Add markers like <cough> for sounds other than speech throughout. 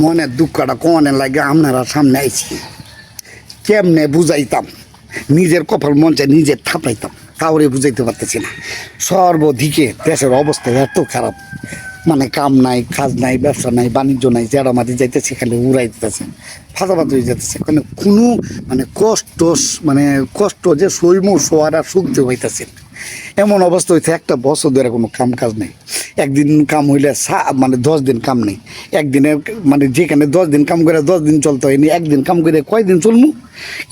মনের দুঃখটা কনে লাগে আপনারা সামনে আইছি। কেমনে বুঝাইতাম? নিজের কপাল মঞ্চে নিজের থাপাইতাম কাউরে বুঝাইতে পারতেছি না। সর্বদিকে দেশের অবস্থা এত খারাপ। মানে কাম নাই, কাজ নাই, ব্যবসা নাই, বাণিজ্য নাই যারা মাটি যাইতেছে, খালি উড়াই দিতেছে ফাঁসাবাদ হয়ে যেতেছে মানে কোনো মানে কষ্ট মানে কষ্ট যে সৈম আর সুখ হইতেছে এমন অবস্থা হয়েছে একটা বছর ধরে কোনো কাম কাজ নেই। একদিন কাম হইলে মানে দশ দিন কাম নেই। একদিনে মানে যেখানে দশ দিন কাম করে দশ দিন চলতে হয়নি, একদিন কাম করে কয়দিন চলমু?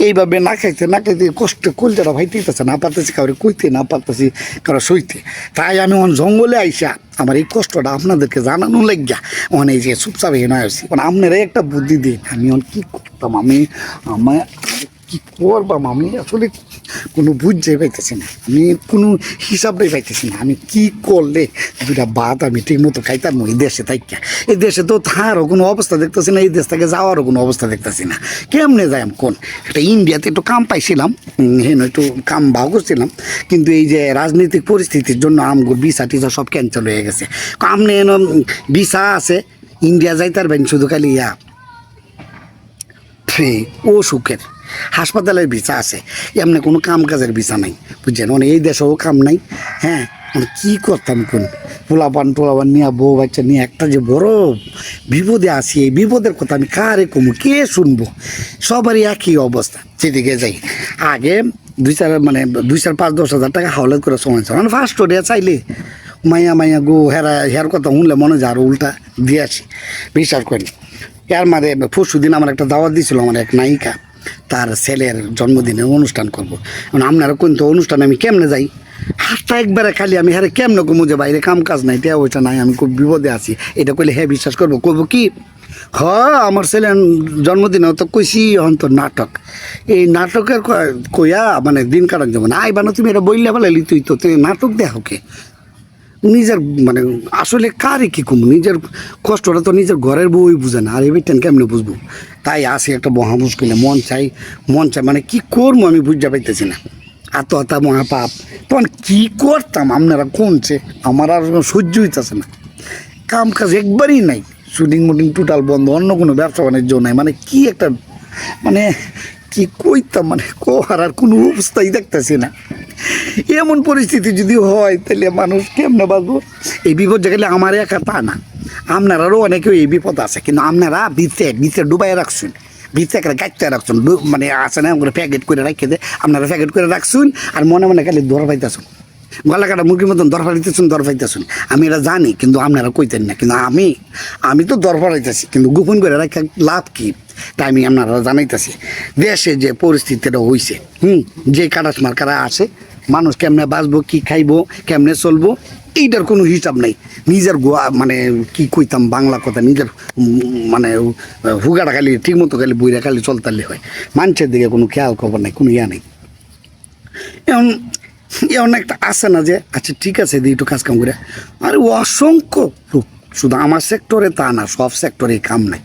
এইভাবে না খাইতে না খাইতে কষ্ট, কলজাটা ভাইতেইতেছে না পারতেছি কাউরে কইতে, না পারতেছি কারও সইতে। তাই আমি অন জঙ্গলে আইসা, আমার এই কষ্টটা আপনাদেরকে জানানো লাগিয়া মানে এই যে চুপচাপ এনে আসছি মানে আপনারাই একটা বুদ্ধি দিন আমি অন কী করতাম? আমি আমার কি করবাম? আমি আসলে কোনো বুঝতে পাইতেছি না। আমি কোনো হিসাবটাই পাইতেছি না। আমি কি করলে দুটা ভাত আমি ঠিক মতো খাইতাম এই দেশে থাইকা। এই দেশে তো থাকারও কোনো অবস্থা দেখতেছি না, এই দেশ থেকে যাওয়ারও কোনো অবস্থা দেখতেছি না। কেমনে যাই আমি কোন? একটা ইন্ডিয়াতে একটু কাম পাইছিলাম হেন একটু কাম ভাও করছিলাম। কিন্তু এই যে রাজনৈতিক পরিস্থিতির জন্য আমগুর ভিসা টিসা সব ক্যান্সেল হয়ে গেছে। আমনে এন ভিসা আছে, ইন্ডিয়া যাইতে পারবেন শুধু খালি ইয়া, ফ্রি, ও সুখের। হাসপাতালের ভিসা আছে। এমনি কোনো কাম কাজের ভিসা নাই, বুঝছেন? মানে এই দেশেও কাম নাই হ্যাঁ? মানে কী করতাম কোন? পোলাপান টোলাপান নিয়ে, বউ বাচ্চা নিয়ে একটা যে বড় বিপদে আছি, এই বিপদের কথা আমি কারে কমু? কে শুনব? সবারই একই অবস্থা, যেদিকে যাই। আগে দুই চার মানে দুই চার, পাঁচ, দশ হাজার টাকা হাওলাত করে সময় মানে ফার্স্ট ওডিয়া চাইলে, মাইয়া মাইয়া, গো, হেরা হের কথা শুনলে মনে হয় যে আরও উল্টা দিয়ে আসি। বিশ্বাস করি এর মাঝে পরশু দিন আমার একটা দাওয়াত দিয়েছিল আমার এক নায়িকা। তার ছেলের জন্মদিনের অনুষ্ঠান করব। আপনারা কোন তো অনুষ্ঠানে আমি কেমনে যাই? হাতটা একবারে খালি, আমি হ্যাঁ কেমনে কমু যে বাইরে কাম কাজ নাই টেয়া ওইটা নাই, আমি খুব বিপদে আছি। এটা কইলে হ্যাঁ বিশ্বাস করব। করব কি? হ, আমার ছেলের জন্মদিনে তো কইছি হন তো নাটক। এই নাটকের কইয়া মানে দিন কাটান যাব না। আই বানো, তুমি এটা বললে বলে তুই তো নাটক দেখো কে নিজের মানে আসলে কারে কি কম? নিজের কষ্টটা তো নিজের ঘরের বউই বুঝে না। আর এই বেটেন কেমনে বুঝব? তাই আসি একটা মহা মুশকিলে মন চাই মন চাই মানে কি করব আমি বুঝতে পাইতেছি না। আত্মহত্যা মহাপাপ, তখন কি করতাম আপনারা কোনছে আমার আর সহ্য হইতেছে না। কাম কাজ একবারই নাই, শুটিং মুটিং টোটাল বন্ধ, অন্য কোনো ব্যবসা বাণিজ্য নাই মানে কি একটা মানে কি কইতাম মানে কোহার আর কোনো অবস্থাই দেখতেছি না। এমন পরিস্থিতি যদি হয়, তাহলে মানুষ কেমনে বাঁচবো? এই বিপদ গেলে আমার একা তা না। আপনারারও অনেকেও এই বিপদ আছে, কিন্তু আপনারা ভিতরে ভিতরে ডুবাই রাখছেন। ভিতরে একটা গাইতে রাখছেন মানে আছে না প্যাকেট করে রাখে দে, আপনারা প্যাকেট করে রাখছেন আর মনে মনে খালি দৌড় পাইতেছুন। গলা কাটা মুরগির মতন দর ফাড়াইতেছুন দর পাইতেছুন। আমি এটা জানি, কিন্তু আপনারা কইতেন না, কিন্তু আমি আমি তো দর ফাড়াইতেছি কিন্তু গোপন করে রাখা লাভ কি? তাই আমি আপনারা জানাইতেছি। দেশে যে পরিস্থিতিটা হইছে, হুম, যে কাটাস মার্কারা আছে, মানুষ কেমনে বাঁচবো, কী খাইবো, কেমনে চলবো এইটার কোনো হিসাব নাই। নিজের গোয়া মানে কি কইতাম বাংলা কথা, নিজের মানে হুগাটা খালি ঠিক মতো খালি বইরা খালি চলতালে হয়। মানুষের দিকে কোনো খেয়াল খবর নাই, কোনো ইয়া নেই। এমন এমন একটা আসে না যে আচ্ছা ঠিক আছে দিই একটু কাজ কাম করে আর অসংখ্য লোক, শুধু আমার সেক্টরে তা না, সব সেক্টরে কাম নাই।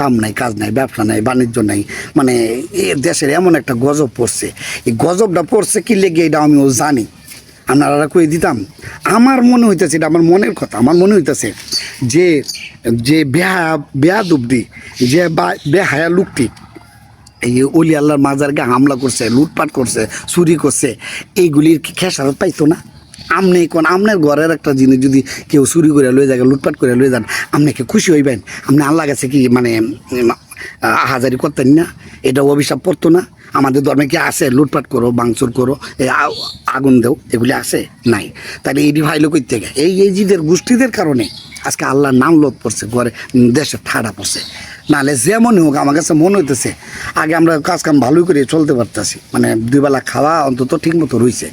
কাম নাই, কাজ নাই, ব্যবসা নাই, বাণিজ্য নাই। মানে এ দেশের এমন একটা গজব পড়ছে। এই গজবটা পড়ছে কি লেগে, এটা আমিও জানি। আপনারা কই দিতাম। আমার মনে হইতেছে, এটা আমার মনের কথা, আমার মনে হইতেছে যে যে বেহা বেহা দুবদি, যে বেহায়া লোকটি, এই অলি আল্লাহর মাজারকে হামলা করছে, লুটপাট করছে, চুরি করছে, এইগুলির খেসারত পাইতো না? আমনে কোন, আমনের ঘরের একটা জিনিস যদি কেউ চুরি করে লয়ে যায়, লুটপাট করে লয়ে যান আপনি কি খুশি হইবেন? আপনি আল্লাহ কাছে কি মানে আহাজারি করতেন না? এটা অভিশাপ পড়তো না? আমাদের ধর্মে কি আছে? লুটপাট করো বাংচুর করো আগুন দেও, এগুলি আছে? নাই। তাহলে এই ভাইলো কই থেকে এই এই জিদের গোষ্ঠীদের কারণে আজকে আল্লাহর নাম লোদ পড়ছে ঘরে দেশে ঠাড়া পড়ছে। নাহলে যেমনই হোক, আমার কাছে মনে হইতেছে, আগে আমরা কাজ কাম ভালোই করে চলতে পারতেছি মানে দুই বেলা খাওয়া অন্তত ঠিক মতো রয়েছে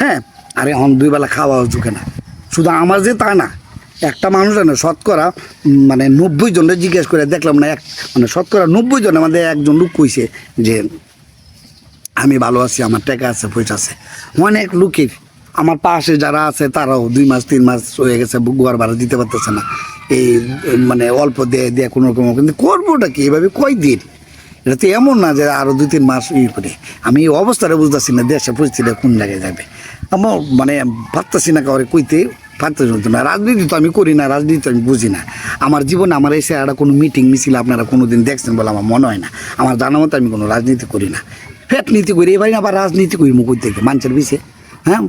হ্যাঁ আর এখন দুই বেলা খাওয়া ঝুঁকে না। শুধু আমার যে তা না, একটা মানুষ না শতকরা মানে নব্বই জনের জিজ্ঞেস করে দেখলাম না, এক মানে শতকরা নব্বই জন আমাদের একজন লোক কইছে যে আমি ভালো আছি, আমার টাকা আছে, পয়সা আছে। অনেক লোকের, আমার পাশে যারা আছে, তারাও দুই মাস, তিন মাস হয়ে গেছে গুয়ার ভাড়া দিতে পারতেছে না। এই মানে অল্প দিয়ে দিয়ে কোনো রকম। কিন্তু করবোটা কি? এভাবে কয় দিন এটা তো এমন না যে আরও দুই, তিন মাস ই করে। আমি এই অবস্থাটা বুঝতেছি না দেশের পরিস্থিতি কোন জায়গায় যাবে। আমার মানে ভাবতেছি না কাউরে কইতে পারতে চলতো না রাজনীতি তো আমি করি না, রাজনীতি আমি বুঝি না। আমার জীবনে আমার এসে একটা কোনো মিটিং মিছিল আপনারা কোনো দিন দেখছেন বলে আমার মনে হয় না। আমার জানা মতো আমি কোনো রাজনীতি করি না। ফেট নীতি করি, এবার আবার রাজনীতি করি মুখ থেকে মানুষের বিষয়ে হ্যাঁ?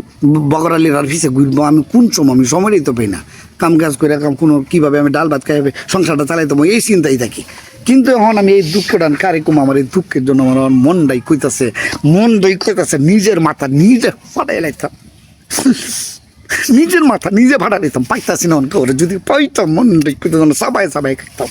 বগরালির আর ফিসে ঘুরবো আমি, কোন সময়? আমি সময়ই তো পাই না। কাম কাজ করে কাম কোনো কীভাবে আমি ডাল ভাত খাইবে সংসারটা চালাইতে এই চিন্তাই থাকি। কিন্তু এখন আমি এই দুঃখটা কারিকুম আমার এই দুঃখের জন্য আমার আমার মনটাই কইতাছে মনটাই কইতাছে নিজের মাথা নিজে ফাটাই লাইতাম। <laughs> নিজের মাথা নিজে ভাড়া দিতাম পাইতাছি না অনেক যদি পাইতাম মনটাই কইতাম সাবাই সাবাই খাইতাম।